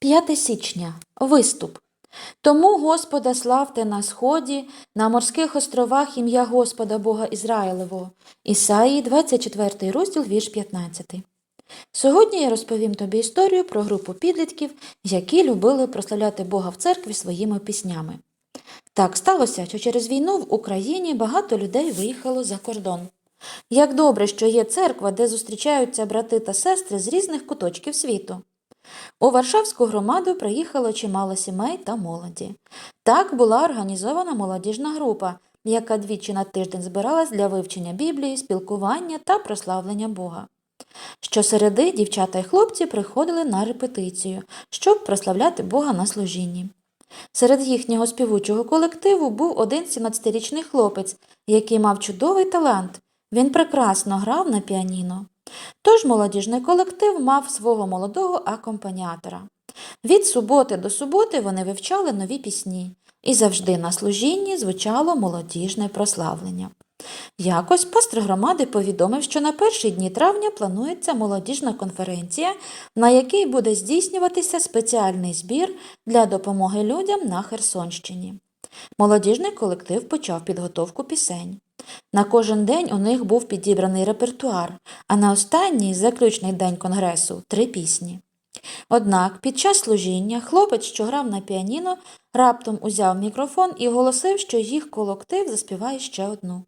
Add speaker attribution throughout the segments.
Speaker 1: 5 січня. Виступ. Тому Господа славте на сході, на морських островах ім'я Господа Бога Ізраїлевого. Ісаї, 24 розділ, вірш 15. Сьогодні я розповім тобі історію про групу підлітків, які любили прославляти Бога в церкві своїми піснями. Так сталося, що через війну в Україні багато людей виїхало за кордон. Як добре, що є церква, де зустрічаються брати та сестри з різних куточків світу. У Варшавську громаду приїхало чимало сімей та молоді. Так була організована молодіжна група, яка двічі на тиждень збиралась для вивчення Біблії, спілкування та прославлення Бога. Щосереди дівчата й хлопці приходили на репетицію, щоб прославляти Бога на служінні. Серед їхнього співучого колективу був один 17-річний хлопець, який мав чудовий талант. Він прекрасно грав на піаніно. Тож молодіжний колектив мав свого молодого акомпаніатора. Від суботи до суботи вони вивчали нові пісні, і завжди на служінні звучало молодіжне прославлення. Якось пастор громади повідомив, що на перші дні травня планується молодіжна конференція, на якій буде здійснюватися спеціальний збір для допомоги людям на Херсонщині. Молодіжний колектив почав підготовку пісень. На кожен день у них був підібраний репертуар, а на останній заключний день конгресу три пісні. Однак під час служіння хлопець, що грав на піаніно, раптом узяв мікрофон і оголосив, що їх колектив заспіває ще одну.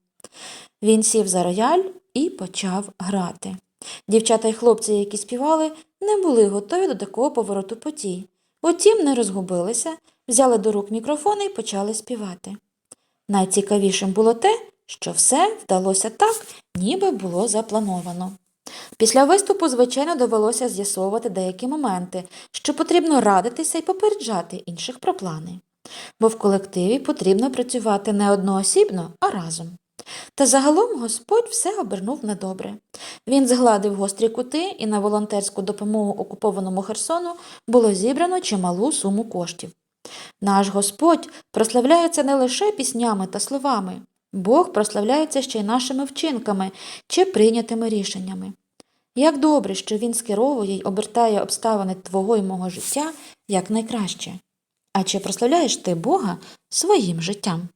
Speaker 1: Він сів за рояль і почав грати. Дівчата й хлопці, які співали, не були готові до такого повороту подій. Утім, не розгубилися, взяли до рук мікрофони і почали співати. Найцікавішим було те, що все вдалося так, ніби було заплановано. Після виступу, звичайно, довелося з'ясовувати деякі моменти, що потрібно радитися і попереджати інших про плани. Бо в колективі потрібно працювати не одноосібно, а разом. Та загалом Господь все обернув на добре. Він згладив гострі кути, і на волонтерську допомогу окупованому Херсону було зібрано чималу суму коштів. Наш Господь прославляється не лише піснями та словами, Бог прославляється ще й нашими вчинками чи прийнятими рішеннями. Як добре, що Він скеровує й обертає обставини твого й мого життя як найкраще. А чи прославляєш ти Бога своїм життям?